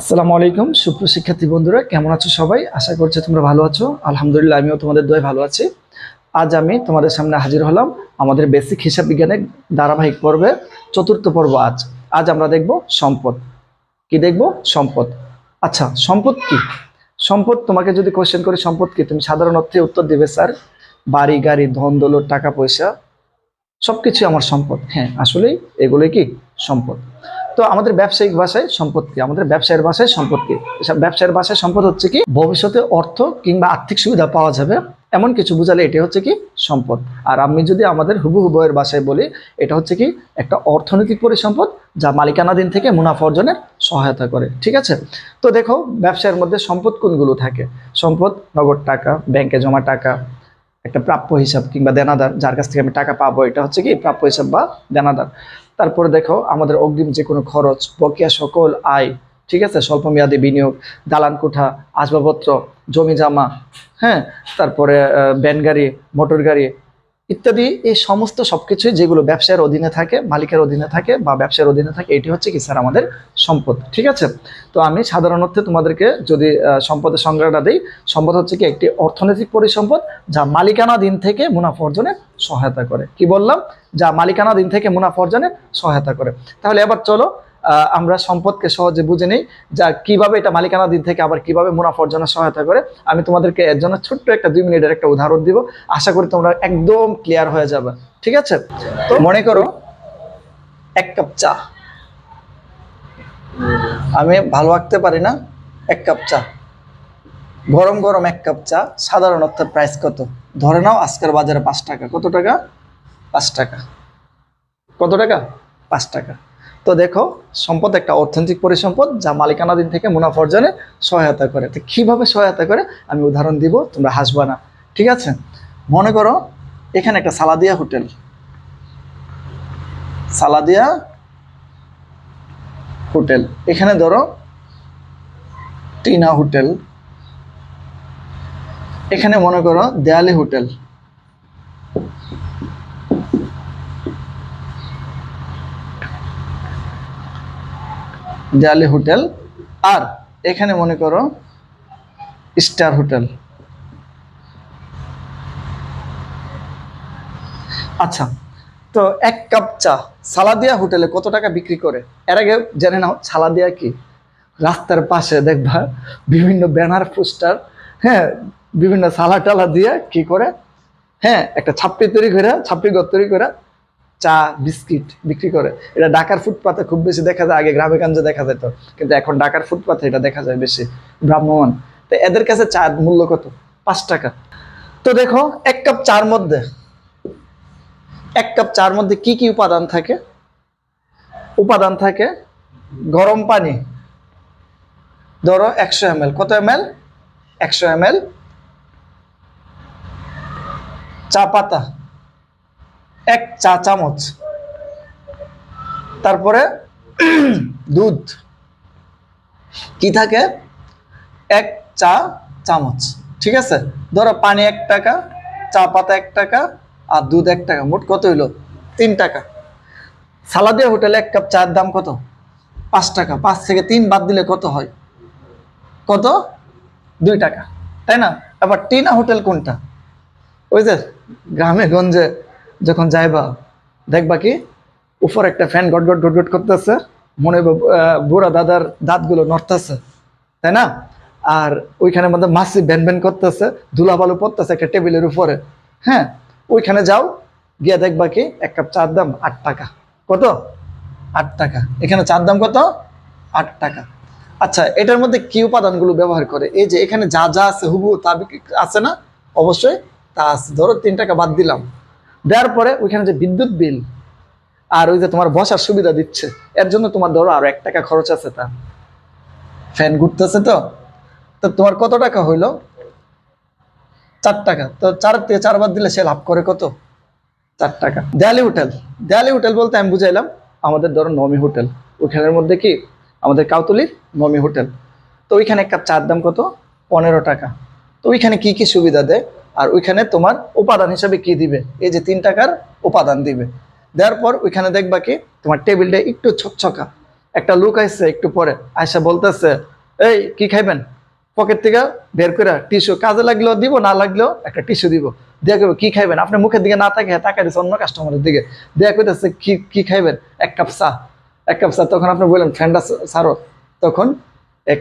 আসসালামু আলাইকুম সুপ্রশিক্ষার্থী বন্ধুরা, কেমন আছো সবাই? আশা করছি তোমরা ভালো আছো। আলহামদুলিল্লাহ, আমিও তোমাদের দোয়ায় ভালো আছি। আজ আমি তোমাদের সামনে হাজির হলাম আমাদের বেসিক হিসাব বিজ্ঞানের ধারাবাহিক পর্বে চতুর্থ পর্ব আজ। আজ আমরা দেখব সম্পদ। কি দেখব? সম্পদ। আচ্ছা সম্পদ কি? সম্পদ, তোমাকে যদি কোয়েশ্চেন করি, সম্পদ কি? তুমি সাধারণ অর্থে উত্তর দিবে, স্যার। বাড়ি, গাড়ি, ধন, দৌলত, টাকা, পয়সা সবকিছু আমার সম্পদ। হ্যাঁ আসলেই এগুলোই কি? সম্পদ। তো আমাদের ব্যবসায়িক ভাষায় সম্পদ কি আমাদের ব্যবসায়ের ভাষায় সম্পদ কি ব্যবসায়ের ভাষায় সম্পদ হচ্ছে কি? ভবিষ্যতে অর্থ কিংবা আর্থিক সুবিধা পাওয়া যাবে। এমন কিছু বোঝালে এটি হচ্ছে কি? সম্পদ। আর আমি যদি আমাদের হুবহু বইয়ের ভাষায় বলি, এটা হচ্ছে কি? একটা অর্থনৈতিক পরিসম্পদ যা মালিকানাধীন থেকে মুনাফা অর্জনের সহায়তা করে। ঠিক আছে? তো দেখো, ব্যবসায়ের মধ্যে সম্পদ কোনগুলো থাকে? সম্পদ, নগদ টাকা, ব্যাংকে জমা টাকা, একটা প্রাপ্য হিসাব কিংবা দেনাদার, যার কাছ থেকে আমি টাকা পাবো, এটা হচ্ছে কি? প্রাপ্য হিসাব বা দেনাদার। তারপরে দেখো আমাদের অগ্রিম যে কোনো খরচ, বকেয়া সকল আয়, ঠিক আছে? স্বল্পমেয়াদী বিনিয়োগ, দালান কোঠা, আসবাবপত্র, জমি জামা হ্যাঁ? তারপরে ব্যান গাড়ি মোটর গাড়ি ইত্যাদি, এই সমস্ত সবকিছুই যেগুলো ব্যবসায়ের অধীনে থাকে, মালিকের অধীনে থাকে বা ব্যবসার অধীনে থাকে, এটি হচ্ছে কি স্যার আমাদের সম্পদ, ঠিক আছে? তো আমি সাধারণত তোমাদেরকে যদি সম্পদের সংজ্ঞাটা দিই, সম্পদ হচ্ছে কি একটি অর্থনৈতিক পরিসম্পদ যা মালিকানাধীন থেকে মুনাফা অর্জনে সহায়তা করে। কি বললাম? যা মালিকানাধীন থেকে মুনাফা অর্জনে সহায়তা করে। তাহলে এবার চলো আমরা সম্পদকে সহজে বুঝে নেই যা কীভাবে এটা মালিকানা মালিকানাধীন থেকে আবার কীভাবে মুনাফা অর্জনে সহায়তা করে। আমি তোমাদেরকে এর জন্য ছোট্ট একটা দুই মিনিটের একটা উদাহরণ দিব। আশা করি তোমরা একদম ক্লিয়ার হয়ে যাবে। ঠিক আছে? তো মনে করো এক কাপ চা। আমি ভালো আঁকতে পারি না? এক কাপ চা। গরম গরম এক কাপ চা। সাধারণ অর্থের প্রাইস কত? ধরে নাও আজকের বাজারে পাঁচ টাকা। কত টাকা? পাঁচ টাকা। কত টাকা? পাঁচ টাকা। তো দেখো, সম্পদ একটা অর্থনৈতিক পরিসম্পদ যা মালিকানাধীন থেকে মুনাফা অর্জনে সহায়তা করে। তো কীভাবে সহায়তা করে? আমি উদাহরণ দিব, তোমরা হাসবা না। ঠিক আছে? মনে করো, এখানে একটা সালাদিয়া হোটেল। সালাদিয়া হোটেল। এখানে ধরো, টিনা হোটেল। এখানে মনে করো, দেয়ালি হোটেল। দেয়ালি হোটেল। আর এখানে মনে করো স্টার হোটেল। আচ্ছা তো এক কাপ চা সালাদিয়া হোটেলে কত টাকা বিক্রি করে? এর আগে জেনে নাও, সালাদিয়া কি? রাস্তার পাশে দেখবা বিভিন্ন ব্যানার, পোস্টার হ্যাঁ বিভিন্ন সালা টালা দিয়ে কি করে? হ্যাঁ একটা ছাপ্পি তৈরি করে ছাপ্পি ঘর তৈরি করে চা, বিস্কিট বিক্রি করে। এটা ঢাকার ফুটপাতে খুব বেশি দেখা যায়, আগে গ্রামে গঞ্জে দেখা যেত। কিন্তু এখন ঢাকার ফুটপাতে এটা দেখা যায় বেশি ভ্রাম্যমান তো এদের কাছে চার মূল্য কত? পাঁচ টাকা। তো দেখো, এক কাপ চার মধ্যে, এক কাপ চার মধ্যে কি কি উপাদান থাকে? উপাদান থাকে গরম পানি। ধরো একশো এম কত এম এল একশো এম চা পাতা। এক চা চামচ। তারপরে দুধ। কি থাকে? এক চা চামচ। ঠিক আছে? ধরো পানি এক টাকা, চা পাতা এক টাকা, আর দুধ এক টাকা। মোট কত হইল? তিন টাকা। সালাদিয়া হোটেলে এক কাপ চায়ের দাম কত? পাঁচ টাকা। পাঁচ থেকে তিন বাদ দিলে কত হয়? কত? দুই টাকা। তাই না? আবার টিনা হোটেল কোনটা? ওই যে গ্রামে গঞ্জে যখন যাইবা, দেখবা কি উপর একটা ফ্যান গট গট গট করতেছে, মনে বুড়া দাদার দাঁতগুলো নড়তেছে, তাই না? আর ওইখানে মধ্যে মাসি ব্যান ব্যান করতেছে ধুলা বালু পড়তেছে একটা টেবিলের উপরে হ্যাঁ? ওইখানে যাও, গিয়ে দেখবা কি এক কাপ চার দাম আট টাকা। কত? আট টাকা। এখানে চার দাম কত? আট টাকা। আচ্ছা এটার মধ্যে কি উপাদানগুলো ব্যবহার করে? এই যে এখানে যা যা আছে হুবু তা আছে না? অবশ্যই তা আছে। ধরো তিন টাকা বাদ দিলাম। দেওয়ার পরে ওইখানে যে বিদ্যুৎ বিল আর ওই যে তোমার বসার সুবিধা দিচ্ছে, এর জন্য তোমার ধরো আরও এক টাকা খরচ আছে তা। ফ্যান ঘুরতেছে তো তো তোমার কত টাকা হইল? চার টাকা। তো চার থেকে চারবার দিলে সে লাভ করে কত? চার টাকা। দেয়ালি হোটেল। দেয়ালি হোটেল বলতে আমি বুঝাইলাম, আমাদের ধরো নমি হোটেল। ওইখানের মধ্যে কি? আমাদের কাউতলির নমি হোটেল। তো ওইখানে এক কাপ চার দাম কত? পনেরো টাকা। তো ওইখানে কি কি সুবিধা দেয়? আর ওইখানে তোমার উপাদান হিসাবে কি দিবে? এই যে তিন টাকার উপাদান দিবে। দেওয়ার পর ওইখানে দেখবা কি, তোমার টেবিলটা একটু ছকছকা। একটা লোক আইসে একটু পরে আয়সা বলতেছে, এই, কি খাইবেন? পকেট থেকে বের করে টিস্যু কাজে লাগলেও দিব, না লাগলেও একটা টিস্যু দিব। দেয়া কি খাইবেন? আপনার মুখের দিকে না তাকিয়ে তাকাই দিচ্ছে অন্য কাস্টমারের দিকে। দেয়া করতেছে কি কি খাইবেন? এক কাপ চা। এক কাপ চা, তখন আপনি বললেন, ফ্যান্ডা সারো তখন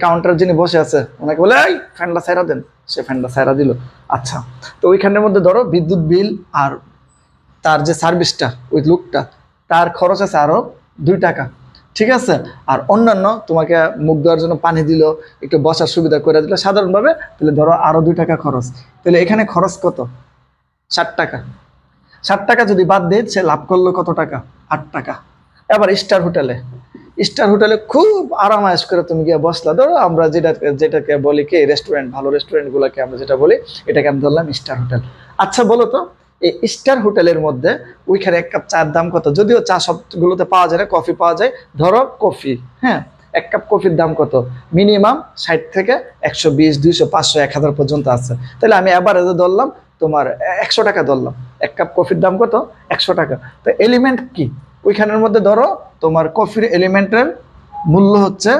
কাউন্টার যিনি বসে আছে, ওনাকে বলে, এই ফ্যান্ডা সাইরা দেন। সে ফ্যান্ডা সাইরা দিল। আচ্ছা তো ওইখানের মধ্যে ধরো বিদ্যুৎ বিল আর তার যে সার্ভিসটা ওই লোকটা, তার খরচ আছে আরও দুই টাকা। ঠিক আছে? আর অন্যান্য তোমাকে মুখ দেওয়ার জন্য পানি দিল, একটু বসার সুবিধা করে দিল, সাধারণভাবে তাহলে ধরো আরও দুই টাকা খরচ। তাহলে এখানে খরচ কত? ষাট টাকা। ষাট টাকা যদি বাদ দেয়, সে লাভ করল কত টাকা? আট টাকা। এবার স্টার হোটেলে স্টার হোটেলে খুব আরামায়েশ করে তুমি গিয়ে বসলা। ধরো আমরা যেটা, যেটাকে বলি কি রেস্টুরেন্ট ভালো রেস্টুরেন্টগুলোকে আমরা যেটা বলি, এটাকে আমি ধরলাম স্টার হোটেল আচ্ছা বলো তো, এই স্টার হোটেলের মধ্যে ওইখানে এক কাপ চার দাম কত? যদিও চা সবগুলোতে পাওয়া যায় না, কফি পাওয়া যায়, ধরো কফি হ্যাঁ এক কাপ কফির দাম কত? মিনিমাম ষাট থেকে একশো বিশ, দুইশো, পাঁচশো, এক হাজার পর্যন্ত আছে। তাহলে আমি অ্যাভারেজে ধরলাম, তোমার একশো টাকা ধরলাম। এক কাপ কফির দাম কত? একশো টাকা। তো এলিমেন্ট কি? ওইখানের মধ্যে ধরো তোমার কফির এলিমেন্টের মূল্য হচ্ছে,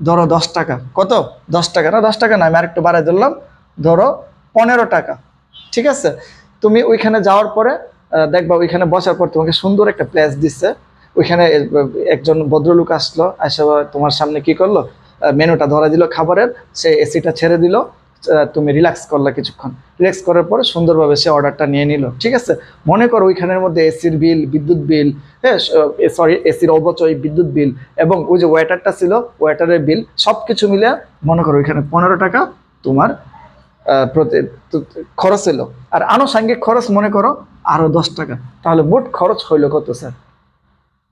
ধরো দশ টাকা। কত? দশ টাকা না? দশ টাকা না, আমি আরেকটু বাড়াই ধরলাম। ধরো পনেরো টাকা। ঠিক আছে? তুমি ওইখানে যাওয়ার পরে দেখবা ওইখানে বসার পর তোমাকে সুন্দর একটা প্লেস দিচ্ছে ওইখানে একজন ভদ্রলোক আসলো এসে তোমার সামনে কি করল? মেনুটা ধরা দিল খাবারের, সে এসিটা ছেড়ে দিল। তুমি রিল্যাক্স করলা কিছুক্ষণ। রিল্যাক্স করার পরে সুন্দরভাবে সে অর্ডারটা নিয়ে নিল, ঠিক আছে? মনে করো ওইখানের মধ্যে এসির বিল বিদ্যুৎ বিল হ্যাঁ সরি এসির অবচয় বিদ্যুৎ বিল এবং ওই যে ওয়েটারটা ছিল ওয়েটারের বিল সব কিছু মিলে মনে করো ওইখানে পনেরো টাকা তোমার প্রতি খরচ এলো আর আনুষাঙ্গিক খরচ মনে করো আরও দশ টাকা। তাহলে মোট খরচ হইল কত, স্যার?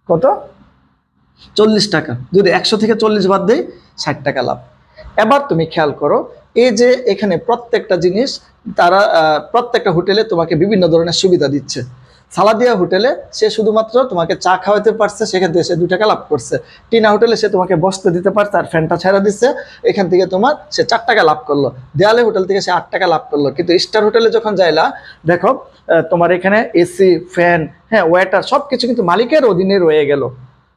কত? চল্লিশ টাকা। যদি একশো থেকে চল্লিশ বাদ দেয় ষাট টাকা লাভ। এবার তুমি খেয়াল করো এই যে এখানে প্রত্যেকটা জিনিস তারা প্রত্যেকটা হোটেলে তোমাকে বিভিন্ন ধরনের সুবিধা দিচ্ছে। সালাদিয়া হোটেলে সে শুধুমাত্র তোমাকে চা খাওয়াতে পারছে, সেখান থেকে সে দু টাকা লাভ করছে। টিনা হোটেলে সে তোমাকে বসতে দিতে পারছে আর ফ্যানটা ছেড়ে দিচ্ছে, এখান থেকে তোমার সে চার টাকা লাভ করল। দেয়ালে হোটেল থেকে সে আট টাকা লাভ করল। কিন্তু স্টার হোটেলে যখন যাইলা, দেখো তোমার এখানে এসি, ফ্যান হ্যাঁ ওয়েটার সব কিছু কিন্তু মালিকের অধীনে রয়ে গেল।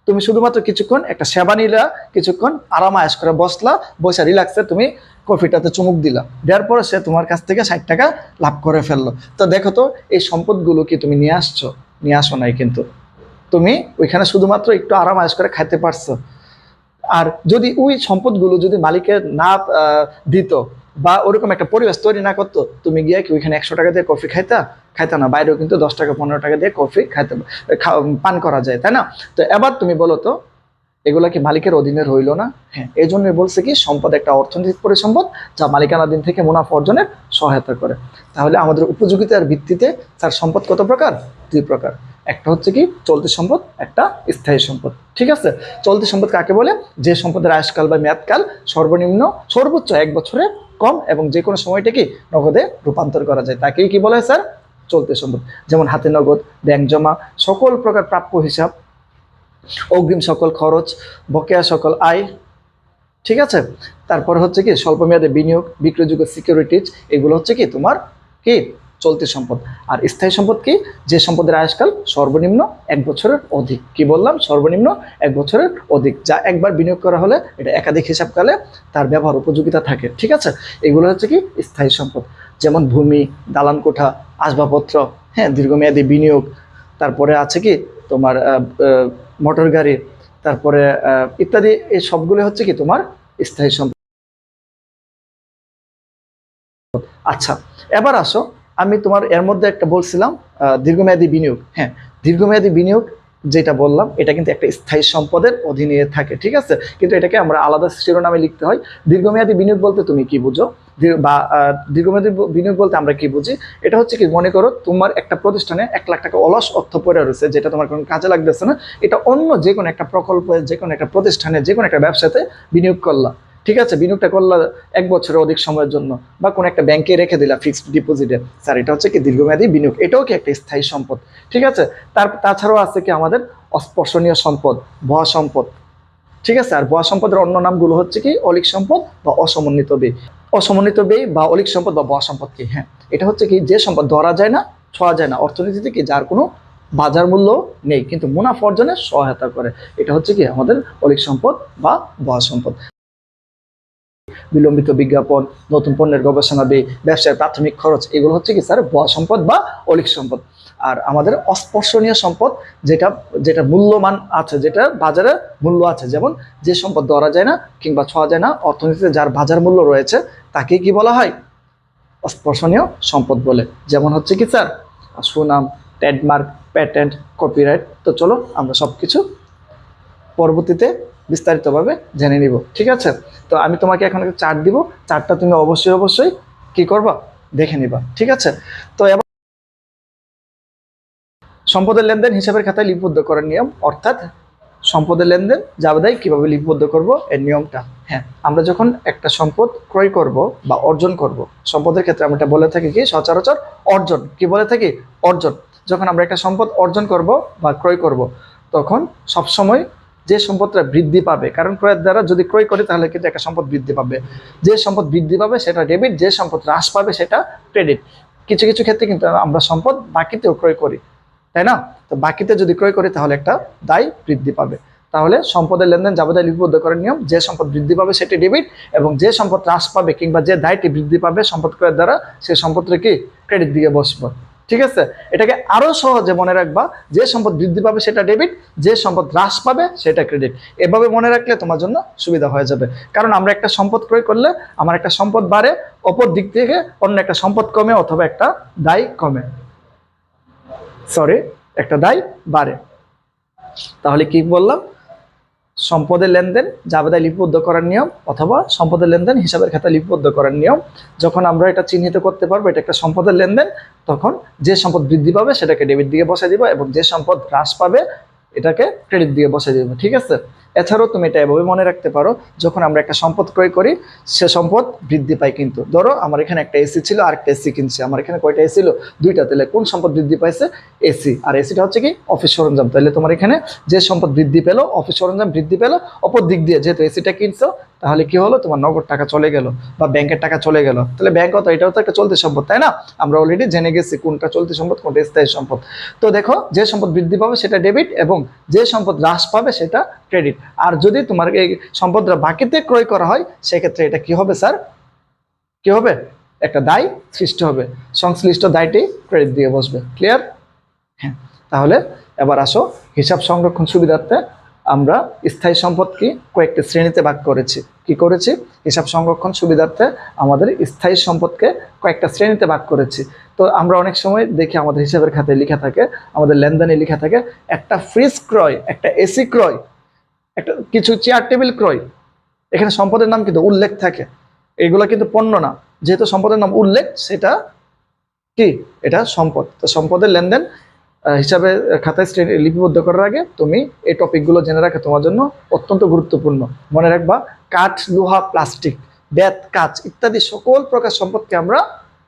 তুমি শুধুমাত্র কিছুক্ষণ একটা সেবা নিলা, কিছুক্ষণ আরাম আয়াস করে বসলা, বসে রিল্যাক্সে তুমি কফিটাতে চুমুক দিলা। দেওয়ার পরে সে তোমার কাছ থেকে ষাট টাকা লাভ করে ফেলল। তো দেখো তো, এই সম্পদগুলো কি তুমি নিয়ে আসছো? নিয়ে আসো নাই কিন্তু। তুমি ওইখানে শুধুমাত্র একটু আরাম আয়াস করে খাইতে পারছ। আর যদি ওই সম্পদগুলো যদি মালিকের না দিত বা ওরকম একটা পরিবেশ তৈরি না করতো, তুমি গিয়ে কি ওইখানে একশো টাকা দিয়ে কফি খাইতা? খাইতা না, বাইরেও কিন্তু দশ টাকা, পনেরো টাকা দিয়ে কফি খাইতে পান করা যায়, তাই না? তো এবার তুমি বলো তো এগুলা কি মালিকের অধীনে রইল না? হ্যাঁ। এই জন্যই বলছে কি সম্পদ একটা অর্থনৈতিক পরিসম্পদ যা মালিকানাধীন থেকে মুনাফা অর্জনের সহায়তা করে। তাহলে আমাদের উপযোগিতার ভিত্তিতে তার সম্পদ কত প্রকার? দুই প্রকার। একটা হচ্ছে কি চলতি সম্পদ একটা স্থায়ী সম্পদ। ঠিক আছে? চলতি সম্পদ কাকে বলে? যে সম্পদের আয়ুষ্কাল বা মেয়াদকাল সর্বনিম্ন সর্বোচ্চ এক বছরে কম এবং যে কোনো সময়টা কি নগদে রূপান্তর করা যায়। তাকেই কি বলে স্যার? চলতি সম্পদ। যেমন হাতে নগদ ব্যাংক জমা সকল প্রকার প্রাপ্য হিসাব অগ্রিম সকল খরচ, বকেয়া সকল আয়, ঠিক আছে? তারপর হচ্ছে কি স্বল্প মেয়াদে বিনিয়োগ, বিক্রয়যোগ্য সিকিউরিটিজ এগুলো হচ্ছে কি, তোমার কি, চলতি সম্পদ। আর স্থায়ী সম্পদ কি? যে সম্পদের আয়সকাল সর্বনিম্ন এক বছরের অধিক। কি বললাম? সর্বনিম্ন এক বছরের অধিক। যা একবার বিনিয়োগ করা হলে এটা একাধিক হিসাবকালে তার ব্যবহার উপযোগিতা থাকে, ঠিক আছে? এগুলো হচ্ছে কি, স্থায়ী সম্পদ। যেমন ভূমি, দালান কোঠা, আসবাবপত্র হ্যাঁ দীর্ঘমেয়াদী বিনিয়োগ। তারপরে আছে কি, তোমার মোটর গাড়ি, তারপরে ইত্যাদি, এই সবগুলো হচ্ছে কি তোমার স্থায়ী সম্পদ। আচ্ছা এবার আসো, আমি তোমার এর মধ্যে একটা বলছিলাম দীর্ঘমেয়াদী বিনিয়োগ। হ্যাঁ দীর্ঘমেয়াদী বিনিয়োগ যেটা বললাম, এটা কিন্তু একটা স্থায়ী সম্পদের অধীনে থাকে, ঠিক আছে? কিন্তু এটাকে আমরা আলাদা শিরোনামে লিখতে হয়। দীর্ঘমেয়াদী বিনিয়োগ বলতে তুমি কি বুঝো? বা দীর্ঘমেয়াদী বিনিয়োগ বলতে আমরা কি বুঝি? এটা হচ্ছে কি, মনে করো তোমার একটা প্রতিষ্ঠানে এক লাখ টাকা অলস অর্থ পড়ে রয়েছে, যেটা তোমার কোনো কাজে লাগতেছে না। এটা অন্য যে কোনো একটা প্রকল্পে যে কোনো একটা প্রতিষ্ঠানে যে কোনো একটা ব্যবসাতে বিনিয়োগ করলা। ঠিক আছে, বিনিয়োগটা করলা এক বছরের অধিক সময়ের জন্য বা কোনো একটা ব্যাংকে রেখে দিলা ফিক্সড ডিপোজিটে স্যার, এটা হচ্ছে কি দীর্ঘমেয়াদী বিনিয়োগ, এটাও কি একটা স্থায়ী সম্পদ? ঠিক আছে, তার, তাছাড়াও আছে কি আমাদের অস্পর্শনীয় সম্পদ, ভয় সম্পদ। ঠিক আছে, আর ভয় সম্পদের অন্য নামগুলো হচ্ছে কি অলিক সম্পদ বা অসমন্বিত ব্যয়। অসমন্বিত ব্যয় বা অলিক সম্পদ বা ভয় সম্পদ কি? হ্যাঁ এটা হচ্ছে কি যে সম্পদ ধরা যায় না, ছোঁয়া যায় না। অর্থনীতিতে কি যার কোনো বাজার মূল্য নেই, কিন্তু মুনাফা অর্জনে সহায়তা করে। এটা হচ্ছে কি আমাদের অলিক সম্পদ বা বহা সম্পদ। বিলম্বিত বিজ্ঞাপন, নতুন পণ্যের গবেষণাদি ব্যবসায় প্রাথমিক খরচ, এগুলো হচ্ছে কি স্যার বহা সম্পদ বা অলিক সম্পদ। আর আমাদের অস্পর্শনীয় সম্পদ যেটা যেটা মূল্যমান আছে, যেটা বাজারে মূল্য আছে, যেমন যে সম্পদ ধরা যায় না কিংবা ছোঁয়া যায় না, অর্থনীতিতে যার বাজার মূল্য রয়েছে, তাকে কি বলা হয়? অস্পর্শনীয় সম্পদ বলে। যেমন হচ্ছে কি স্যার, সুনাম, ট্রেডমার্ক প্যাটেন্ট কপিরাইট। তো চলো আমরা সব কিছু পরবর্তীতে বিস্তারিতভাবে জেনে নিব, ঠিক আছে? তো আমি তোমাকে এখন একটা চার্ট দিব। চার্টটা তুমি অবশ্যই অবশ্যই কি করবা? দেখে নিবা, ঠিক আছে? তো এবার সম্পদের লেনদেন হিসাবের খাতায় লিপিবদ্ধ করার নিয়ম, অর্থাৎ সম্পদের লেনদেন জাবেদায় কীভাবে লিপিবদ্ধ করব এর নিয়মটা। হ্যাঁ আমরা যখন একটা সম্পদ ক্রয় করব বা অর্জন করব, সম্পদের ক্ষেত্রে আমরা এটা বলে থাকি কি? সচরাচর অর্জন। কি বলে থাকি? অর্জন। যখন আমরা একটা সম্পদ অর্জন করব বা ক্রয় করব, তখন সবসময় যে সম্পদটা বৃদ্ধি পাবে, কারণ ক্রয়ের দ্বারা যদি ক্রয় করি তাহলে কিন্তু একটা সম্পদ বৃদ্ধি পাবে। যে সম্পদ বৃদ্ধি পাবে সেটা ডেবিট যে সম্পদ হ্রাস পাবে সেটা ক্রেডিট কিছু কিছু ক্ষেত্রে কিন্তু আমরা সম্পদ বাকিতেও ক্রয় করি, তাই না? তো বাকিতে যদি ক্রয় করি তাহলে একটা দায় বৃদ্ধি পাবে। তাহলে সম্পদের লেনদেন, যাবতীয় লিপিবদ্ধ করার নিয়ম, যে সম্পদ বৃদ্ধি পাবে সেটি ডেবিট এবং যে সম্পদ হ্রাস পাবে কিংবা যে দায়টি বৃদ্ধি পাবে সম্পদ ক্রয়ের দ্বারা সেই সম্পদটা কি ক্রেডিট দিয়ে বসবো। ঠিক আছে? এটাকে আরও সহজে মনে রাখবা, যে সম্পদ বৃদ্ধি পাবে সেটা ডেবিট যে সম্পদ হ্রাস পাবে সেটা ক্রেডিট এভাবে মনে রাখলে তোমার জন্য সুবিধা হয়ে যাবে। কারণ আমরা একটা সম্পদ ক্রয় করলে আমার একটা সম্পদ বাড়ে, অপর দিক থেকে অন্য একটা সম্পদ কমে অথবা একটা দায় কমে। সরি একটা দায় বাড়ে। তাহলে কি বললাম? সম্পদের লেনদেন, জাবেদায় লিপিবদ্ধ করার নিয়ম অথবা সম্পদের লেনদেন হিসাবের খাতা লিপিবদ্ধ করার নিয়ম। যখন আমরা এটা চিহ্নিত করতে পারব, এটা একটা সম্পদের লেনদেন তখন যে সম্পদ বৃদ্ধি পাবে সেটাকে ডেবিট দিকে বসে দিব এবং যে সম্পদ হ্রাস পাবে, এটাকে ক্রেডিট দিয়ে বসে দিব। ঠিক আছে? এছাড়াও তুমি এটা এভাবে মনে রাখতে পারো, যখন আমরা একটা সম্পদ ক্রয় করি, সে সম্পদ বৃদ্ধি পায় কিন্তু। ধরো, আমার এখানে একটা এসি ছিল আর একটা এসি কিনছি। আমার এখানে কয়টা এসি ছিল? দুইটা। তাহলে কোন সম্পদ বৃদ্ধি পাইছে? এসি আর এসিটা হচ্ছে কি? অফিস সরঞ্জাম। তাহলে তোমার এখানে যে সম্পদ বৃদ্ধি পেল, অফিস সরঞ্জাম বৃদ্ধি পেল, অপর দিক দিয়ে যেহেতু এসিটা কিনছো, তাহলে কি হলো? তোমার নগদ টাকা চলে গেল বা ব্যাংকের টাকা চলে গেল। তাহলে ব্যাংক কত এটাও তো একটা চলতি সম্পদ, তাই না? আমরা অলরেডি জেনে গেছি কোনটা চলতি সম্পদ, কোনটা স্থায়ী সম্পদ। তো দেখো, যে সম্পদ বৃদ্ধি পাবে সেটা ডেবিট এবং যে সম্পদ হ্রাস পাবে সেটা ক্রেডিট আর যদি তোমার এই সম্পদটা বাকিতে ক্রয় করা হয়, সেক্ষেত্রে এটা কি হবে স্যার? কি হবে? একটা দায় সৃষ্টি হবে। সংশ্লিষ্ট দায়টি ক্রেডিট দিয়ে বসবে। ক্লিয়ার হ্যাঁ। তাহলে এবার আসো, হিসাব সংরক্ষণ সুবিধার্থে আমরা স্থায়ী সম্পদকে কয়েকটি শ্রেণীতে ভাগ করেছি। কি করেছি? হিসাব সংরক্ষণ সুবিধার্থে আমাদের স্থায়ী সম্পদকে কয়েকটা শ্রেণীতে ভাগ করেছি। তো আমরা অনেক সময় দেখি আমাদের হিসাবের খাতে লেখা থাকে, আমাদের লেনদেনে লেখা থাকে, একটা ফ্রিজ ক্রয়, একটা এসি ক্রয় একটা কিছু চেয়ার টেবিল ক্রয়। এখানে সম্পদের নাম কিন্তু উল্লেখ থাকে। এগুলো কিন্তু পণ্য না। যেহেতু সম্পদের নাম উল্লেখ, সেটা কি? এটা সম্পদ। তো সম্পদের লেনদেন হিসাবে খাতায় লিপিবদ্ধ করার আগে তুমি এই টপিকগুলো জেনে রাখা। তোমার জন্য অত্যন্ত গুরুত্বপূর্ণ। মনে রাখবা, কাঠ, লোহা প্লাস্টিক বেত, কাঁচ ইত্যাদি সকল প্রকার সম্পদকে আমরা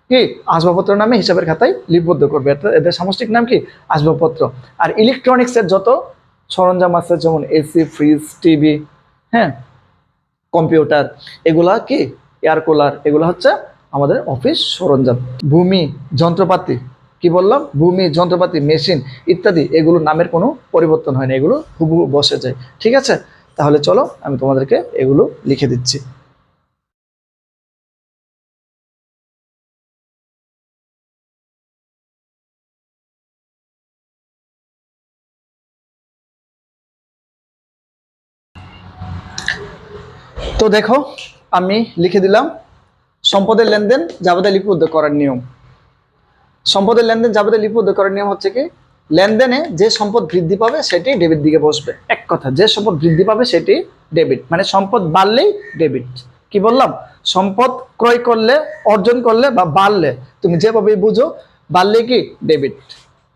কি? আসবাবপত্র নামে হিসাবের খাতায় লিপিবদ্ধ করবে। এদের সামষ্টিক নাম কি? আসবাবপত্র। আর ইলেকট্রনিক্সের যত সরঞ্জাম আছে, যেমন এসি, ফ্রিজ, টিভি হ্যাঁ কম্পিউটার, এগুলা কি? এয়ার কুলার, এগুলো হচ্ছে আমাদের অফিস সরঞ্জাম। ভূমি, যন্ত্রপাতি, কি বললাম? ভূমি, যন্ত্রপাতি, মেশিন ইত্যাদি, এগুলো নামের কোনো পরিবর্তন হয় না এগুলো হুবহু বসে যায়। ঠিক আছে? তাহলে চলো, আমি তোমাদেরকে এগুলো লিখে দিচ্ছি। তো দেখো, আমি লিখে দিলাম, সম্পদের লেনদেন যাবতীয় লিপিবদ্ধ করার নিয়ম। সম্পদের লেনদেন যাবতীয় লিপিবদ্ধ করার নিয়ম হচ্ছে কি, লেনদেনে যে সম্পদ বৃদ্ধি পাবে সেটি ডেবিট দিকে বসবে। এক কথা, যে সম্পদ বৃদ্ধি পাবে সেটি ডেবিট মানে সম্পদ বাড়লেই ডেবিট। কি বললাম? সম্পদ ক্রয় করলে, অর্জন করলে বা বাড়লে, তুমি যেভাবে বুঝো বাড়লে কি? ডেবিট।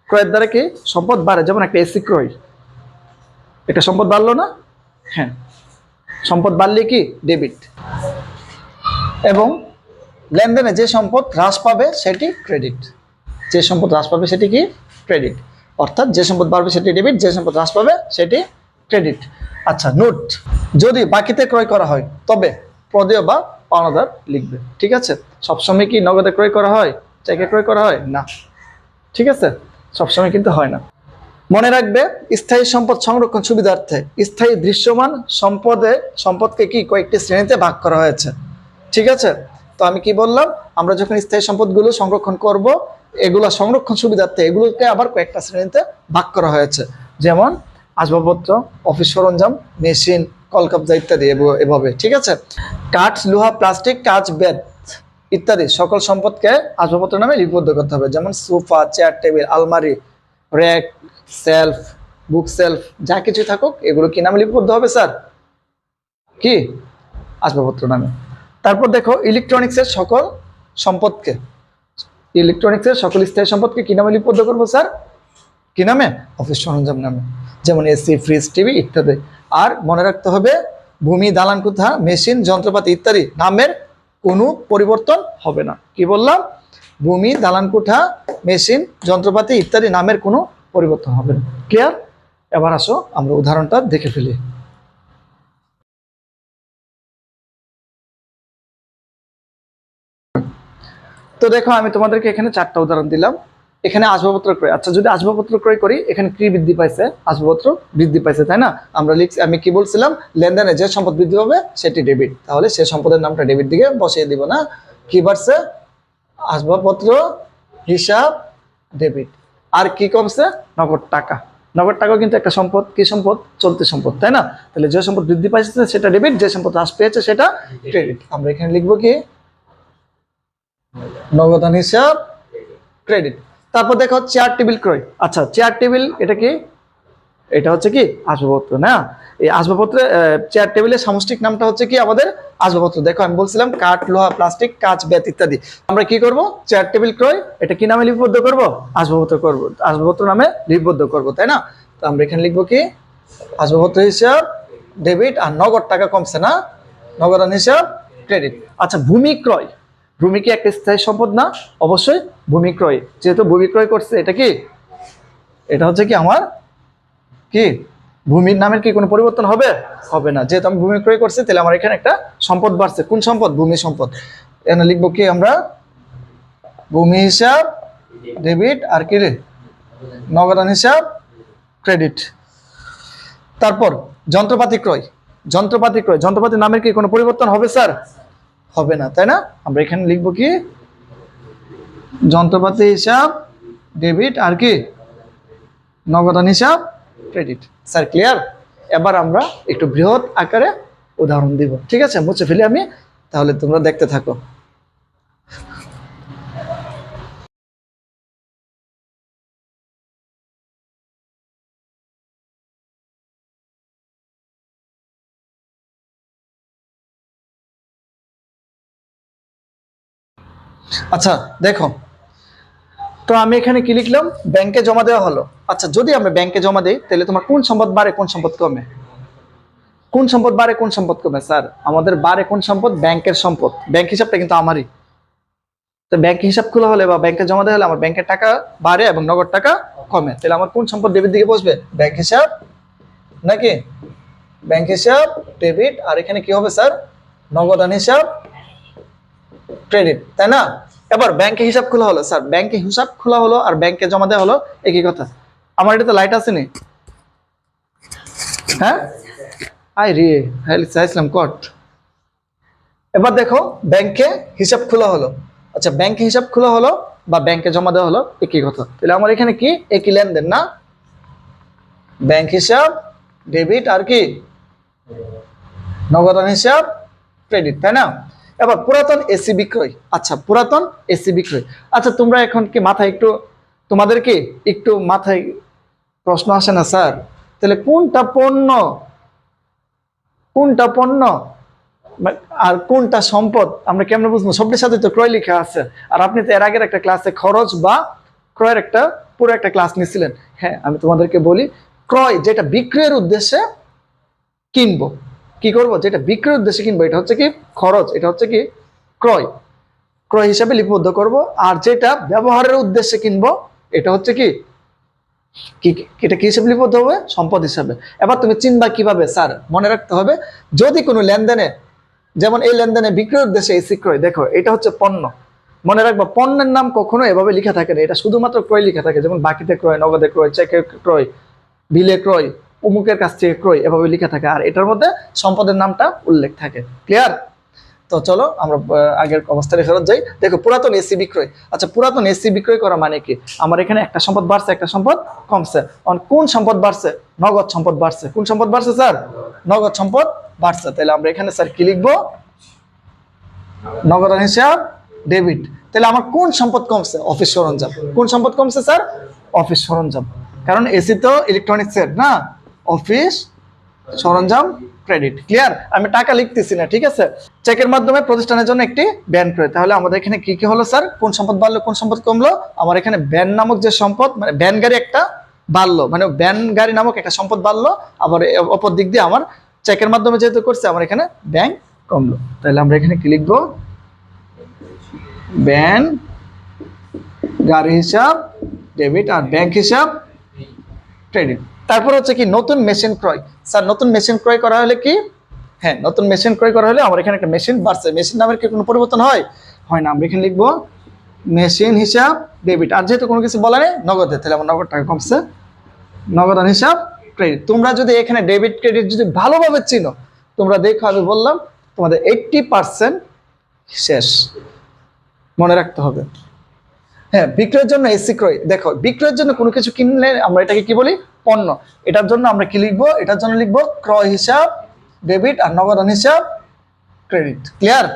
ক্রয়ের দ্বারা কি? সম্পদ বাড়ে, যেমন একটা এসি ক্রয়। একটা সম্পদ বাড়লো না? হ্যাঁ। সম্পদ বাড়লে কি? ডেবিট এবং লেনদেনে যে সম্পদ হ্রাস পাবে সেটি ক্রেডিট যে সম্পদ হ্রাস পাবে সেটি কি? ক্রেডিট অর্থাৎ যে সম্পদ বাড়বে সেটি ডেবিট যে সম্পদ হ্রাস পাবে সেটি ক্রেডিট আচ্ছা নোট যদি বাকিতে ক্রয় করা হয়, তবে প্রদেয় বা পাওনাদার লিখবে, ঠিক আছে? সবসময় কি নগদে ক্রয় করা হয়? চেকে ক্রয় করা হয়? না। ঠিক আছে? সবসময় কিন্তু হয় না। মনে রাখবে, স্থায়ী সম্পদ সংরক্ষণ সুবিধার্থে স্থায়ী দৃশ্যমান সম্পদে, সম্পদকে কি কয়েকটি শ্রেণীতে ভাগ করা হয়েছে? ঠিক আছে? তো আমি কি বললাম, আমরা যখন স্থায়ী সম্পদগুলো সংরক্ষণ করব, এগুলো সংরক্ষণ সুবিধার্থে এগুলোকে আবার কয়েকটা শ্রেণীতে ভাগ করা হয়েছে। যেমন, আসবাবপত্র, অফিস সরঞ্জাম, মেশিন কলকাবজা ইত্যাদি এভাবে, ঠিক আছে? কাঠ, লোহা, প্লাস্টিক, কাঁচ বেদ ইত্যাদি সকল সম্পদকে আসবাবপত্র নামে লিপিবদ্ধ করতে হবে। যেমন, সোফা, চেয়ার, টেবিল, আলমারি র্যাক সেলফ, বুক সেলফ, যা কিছু থাকুক, এগুলো কি নামে লিপিবদ্ধ হবে, স্যার? কি? আসবাবপত্র নামে। তারপর দেখো ইলেকট্রনিক্সের সকল সম্পদকে। ইলেকট্রনিক্সের সকল স্থায়ী সম্পদকে কি নামে লিপিবদ্ধ করব, স্যার? কি নামে? অফিস সরঞ্জাম নামে। যেমন এসি ফ্রিজ টিভি ইত্যাদি। আর মনে রাখতে হবে, ভূমি, দালান কোঠা মেশিন, যন্ত্রপাতি ইত্যাদি নামের কোনো পরিবর্তন হবে না। কি বললাম? ভূমি, দালান, কোঠা মেশিন, যন্ত্রপাতি ইত্যাদি নামের কোনো পরিবর্তন হবে না। ক্লিয়ার এবার আসো, আমরা উদাহরণটা দেখে ফেলি। তো দেখো, আমি তোমাদেরকে এখানে চারটা উদাহরণ দিলাম। এখানে আসবাবপত্র ক্রয়। আচ্ছা যদি আসবাবপত্র ক্রয় করি, এখানে কি বৃদ্ধি পাইছে? আসবাবপত্র বৃদ্ধি পাইছে, তাই না? আমরা লিখছি, আমি কি বলছিলাম? লেনদেনে যে সম্পদ বৃদ্ধি পাবে সেটি ডেবিট তাহলে সে সম্পদের নামটা ডেবিট দিকে বসিয়ে দিব না। কি বাড়ছে? আসবাবপত্র হিসাব ডেবিট আর কি কমছে? নগদ টাকা। নগদ টাকা কিন্তু একটা সম্পদ। কি সম্পদ? চলতি সম্পদ তাই না? তাহলে যে সম্পদ বৃদ্ধি পাইছে সেটা ডেবিট যে সম্পদ হ্রাস পেয়েছে সেটা ক্রেডিট আমরা এখানে লিখব কি? নগদান হিসাব ক্রেডিট তারপর দেখো চেয়ার টেবিল ক্রয় আচ্ছা চেয়ার টেবিল এটা কি? এটা হচ্ছে কি? আসবাবপত্র না? এই আসবাবপত্রে চেয়ার টেবিলের সামষ্টিক নামটা হচ্ছে কি আমাদের? আসবাবপত্র। দেখো, আমি বলছিলাম কাঠ, লোহা, প্লাস্টিক, কাঁচ, বেত ইত্যাদি। আমরা কি করব? চেয়ার টেবিল ক্রয় এটা কি নামে লিপিবদ্ধ করব? আসবাবপত্র করব। আসবাবপত্র নামে লিপিবদ্ধ করব, তাই না? তো আমরা এখানে লিখব কি? আসবাবপত্র হিসাব ডেবিট আর নগদ টাকা কমছে না। নগদান হিসাব ক্রেডিট আচ্ছা ভূমি ক্রয়। ভূমি কি একটা স্থায়ী সম্পদ না? অবশ্যই ভূমি ক্রয়। যেহেতু ভূমি ক্রয় করছে, এটা কি? এটা হচ্ছে কি আমার? কি? ভূমির নামের কি কোনো পরিবর্তন হবে? হবে না। যেহেতু আমি ভূমি ক্রয় করছি, তাহলে আমার এখানে একটা সম্পদ বাড়ছে। কোন সম্পদ? ভূমি সম্পদ। এখানে লিখব কি আমরা? ভূমি হিসাব ডেবিট আর কি রে? নগদান হিসাব ক্রেডিট তারপর, যন্ত্রপাতি ক্রয়। যন্ত্রপাতি ক্রয়। যন্ত্রপাতির নামের কি কোনো পরিবর্তন হবে, স্যার? হবে না, তাই না? আমরা এখানে লিখব কি? যন্ত্রপাতি হিসাব ডেবিট আর কি? নগদান হিসাব ক্রেডিট স্যার ক্লিয়ার এবার আমরা একটু বৃহৎ আকারে উদাহরণ দিব। ঠিক আছে, মুছে ফেলি আমি, তাহলে তোমরা দেখতে থাকো। আচ্ছা দেখো তো আমি এখানে কি লিখলাম? ব্যাংকে জমা দেওয়া হলো। আচ্ছা যদি আমরা ব্যাংকে জমা দিই, তাহলে তোমার কোন সম্পদ বাড়ে, কোন সম্পদ কমে? কোন সম্পদ বাড়ে, কোন সম্পদ কমে? স্যার, আমাদের বাড়ে কোন সম্পদ? ব্যাংকের সম্পদ। ব্যাংক হিসাবটা কিন্তু আমারই। তো ব্যাংক হিসাব খোলা হলে বা ব্যাংকে জমা দেওয়া হলে আমার ব্যাংকের টাকা বাড়ে এবং নগদ টাকা কমে। তাহলে আমার কোন সম্পদ ডেবিট দিকে বসবে? ব্যাংক হিসাব। নাকি? ব্যাংক হিসাব ডেবিট আর এখানে কি হবে, স্যার? নগদান হিসাব ক্রেডিট তাই না? এবার ব্যাংকে হিসাব খোলা হলো। স্যার ব্যাংকে হিসাব খোলা হলো আর ব্যাংকে জমা দেওয়া হলো, একই কথা। আমার এটাতে লাইট আসেনি হ্যাঁ? আই রে হ্যাঁ চাইছিলাম কট এবার দেখো ব্যাংকে হিসাব খোলা হলো। আচ্ছা ব্যাংকে হিসাব খোলা হলো বা ব্যাংকে জমা দেওয়া হলো, একই কথা। তাহলে আমার এখানে কি? একই লেনদেন না? ব্যাংক হিসাব ডেবিট আর কি? নগদান হিসাব ক্রেডিট তাই না? এবার পুরাতন এসি বিক্রয়। আচ্ছা পুরাতন এসি বিক্রয়। আচ্ছা তোমরা এখন কি মাথায় একটু, তোমাদের কি একটু মাথায় প্রশ্ন আসে না, স্যার? তাহলে কোনটা পণ্য কোনটা পণ্য আর কোনটা সম্পদ, আমরা কেমন বুঝব? সবটির সাথে তো ক্রয় লেখা আছে। আর আপনি তো এর আগের একটা ক্লাসে খরচ বা ক্রয়ের একটা, পুরো একটা ক্লাস নিয়েছিলেন। হ্যাঁ আমি তোমাদেরকে বলি, ক্রয় যেটা বিক্রয়ের উদ্দেশ্যে কিনবো। কি করব? যেটা বিক্রয়ের উদ্দেশ্যে কিনবো, এটা হচ্ছে কি খরচ, এটা হচ্ছে কি ক্রয়। ক্রয় হিসাবে লিপিবদ্ধ করব, আর যেটা ব্যবহারের উদ্দেশ্যে কিনবো, এটা হচ্ছে কি এটা কি হিসাবে লিপিবদ্ধ হবে? সম্পদ হিসাবে। এবার তুমি চিনবা কীভাবে? স্যার, মনে রাখতে হবে, যদি কোনো লেনদেনে, যেমন এই লেনদেনে বিক্রয়ের উদ্দেশ্যে এসি ক্রয়, দেখো, এটা হচ্ছে পণ্য। মনে রাখবা, পণ্যের নাম কখনো এভাবে লেখা থাকে না, এটা শুধুমাত্র ক্রয় লেখা থাকে, যেমন বাকিতে ক্রয়, নগদে ক্রয়, চেকে ক্রয়, বিলে ক্রয় অমুকের কাছ থেকে ক্রয় এভাবে লেখা থাকে, আর এটার মধ্যে সম্পদের নামটা উল্লেখ থাকে। ক্লিয়ার তো চলো, আমরা আগের অবস্থায় ফেরত যাই। দেখো, পুরাতন এসি বিক্রয়। আচ্ছা পুরাতন এসি বিক্রয় করা মানে কি? আমার এখানে একটা সম্পদ বাড়ছে, একটা সম্পদ কমছে। কোন সম্পদ বাড়ছে? নগদ সম্পদ বাড়ছে। কোন সম্পদ বাড়ছে, স্যার? নগদ সম্পদ বাড়ছে। তাহলে আমরা এখানে, স্যার, কি লিখব? নগদ হিসাব ডেবিট তাহলে আমার কোন সম্পদ কমছে? অফিস সরঞ্জাম। কোন সম্পদ কমছে, স্যার? অফিস সরঞ্জাম। কারণ এসি তো ইলেকট্রনিক্সের না? অফিস, সরঞ্জাম ক্রেডিট ক্লিয়ার আমি টাকা লিখতেছি না, ঠিক আছে? চেকের মাধ্যমে প্রতিষ্ঠানের জন্য একটি ব্যান করে। তাহলে আমাদের এখানে কি কি হলো, স্যার? কোন সম্পদ বাড়লো, কোন সম্পদ কমলো? আমার এখানে ব্যান নামক যে সম্পদ মানে ব্যান গাড়ি একটা বাড়লো মানে ব্যান গাড়ি নামক একটা সম্পদ বাড়লো, আবার অপর দিক দিয়ে আমার চেকের মাধ্যমে যেহেতু করছে, আমার এখানে ব্যাংক কমলো। তাহলে আমরা এখানে কি লিখব? ব্যান গাড়ি হিসাব ডেবিট আর ব্যাংক হিসাব ক্রেডিট তারপর হচ্ছে কি নতুন মেশিন ক্রয়। স্যার, নতুন মেশিন ক্রয় করা হলে কি? হ্যাঁ নতুন মেশিন ক্রয় করা হলে আমার এখানে একটা মেশিন বাড়ছে। মেশিন নামের কি কোনো পরিবর্তন হয়? হয় না। আমরা এখানে লিখব মেশিন হিসাব ডেবিট আর যেহেতু কোনো কিছু বলা নেই, নগদে। তাহলে আমার নগদ টাকা কমছে। নগদান হিসাব ক্রেডিট তোমরা যদি এখানে ডেবিট ক্রেডিট যদি ভালোভাবে চিনো, তোমরা দেখো, আমি বললাম, তোমাদের এইটটি পার্সেন্ট শেষ। মনে রাখতে হবে। হ্যাঁ বিক্রয়ের জন্য এসি ক্রয়। দেখো, বিক্রয়ের জন্য কোনো কিছু কিনলে আমরা এটাকে কি বলি? পণ্য। এটার জন্য আমরা কি লিখব? এটার জন্য লিখব ক্রয় হিসাব, ডেবিট আর নগদান হিসাব, ক্রেডিট। ক্লিয়ার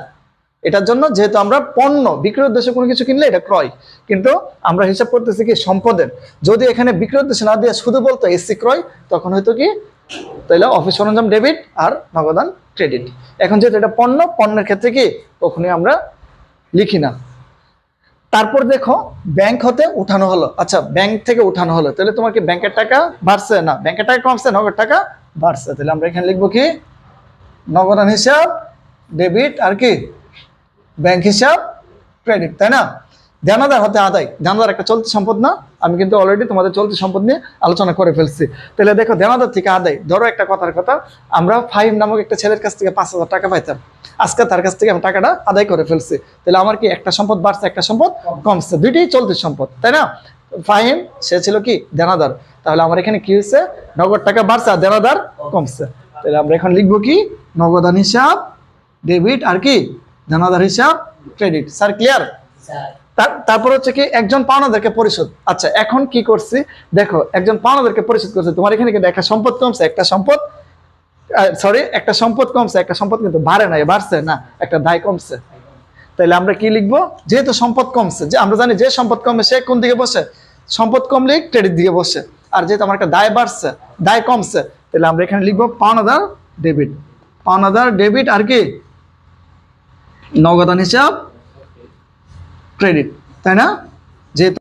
এটার জন্য যেহেতু আমরা পণ্য বিক্রয়ের উদ্দেশ্যে কোনো কিছু কিনলে এটা ক্রয়। কিন্তু আমরা হিসাব করতেছি কি সম্পদের। যদি এখানে বিক্রয়ের উদ্দেশ্যে না দিয়ে শুধু বলতো এসি ক্রয়, তখন হয়তো কি? তাহলে অফিস সরঞ্জাম, ডেবিট আর নগদান ক্রেডিট। এখন যেহেতু এটা পণ্য, পণ্যের ক্ষেত্রে কি? কখনোই আমরা লিখি না। তারপর দেখো ব্যাংক হতে উঠানো হলো। আচ্ছা ব্যাংক থেকে উঠানো হলো। তাহলে তোমার কি ব্যাংকের টাকা বাড়ছে? না ব্যাংকের টাকা কমছে, নগদ টাকা বাড়ছে। তাহলে আমরা এখানে লিখব কি? নগদান হিসাব ডেবিট আর কি? ব্যাংক হিসাব ক্রেডিট তাই না? দেনাদার হতে আদায়। দেনাদার একটা চলতি সম্পদ না, আমি কিন্তু অলরেডি তোমাদের চলতি সম্পদ নিয়ে আলোচনা করে ফেলছি। তাহলে দেখো দেনাদার থেকে আদায়। ধরো একটা কথার কথা, আমরা ফাইভ নামক একটা ছেলের কাছ থেকে পাঁচ হাজার টাকা পাইতাম। আজকে তার কাছ থেকে আমি টাকাটা আদায় করে ফেলছি। তাহলে আমার কি একটা সম্পদ বাড়ছে, একটা সম্পদ কমছে? দুইটাই চলতি সম্পদ, তাই না? ফাহিম, সে ছিল কি? দেনাদার তাহলে আমার এখানে কি হয়েছে? নগদ টাকা বাড়ছে আর দেনাদার কমছে। তাহলে আমরা এখন লিখব কি? নগদান হিসাব ডেবিট আর কি? দেনাদার হিসাব ক্রেডিট স্যার ক্লিয়ার তারপর হচ্ছে কি একজন পাওনাদারকে পরিশোধ। আচ্ছা এখন কি করছি? দেখো, একজন পাওনাদারকে পরিশোধ করছে। তোমার এখানে কিন্তু একটা সম্পদ কমছে, একটা সম্পদ সরি একটা সম্পদ কমছে, একটা সম্পদ কিন্তু বাড়ে নাই, বাড়ছে না, একটা দায় কমছে। তাহলে আমরা কি লিখব? যেহেতু সম্পদ কমছে, যে আমরা জানি যে সম্পদ কমে সে কোন দিকে বসে? সম্পদ কমলে ক্রেডিট দিকে বসে। আর যেহেতু আমার একটা দায় বাড়ছে, দায় কমছে তাহলে আমরা এখানে লিখব পাওনাদার ডেবিট পাওনাদার ডেবিট আর কি? নগদান হিসাব ক্রেডিট তাই না? যেহেতু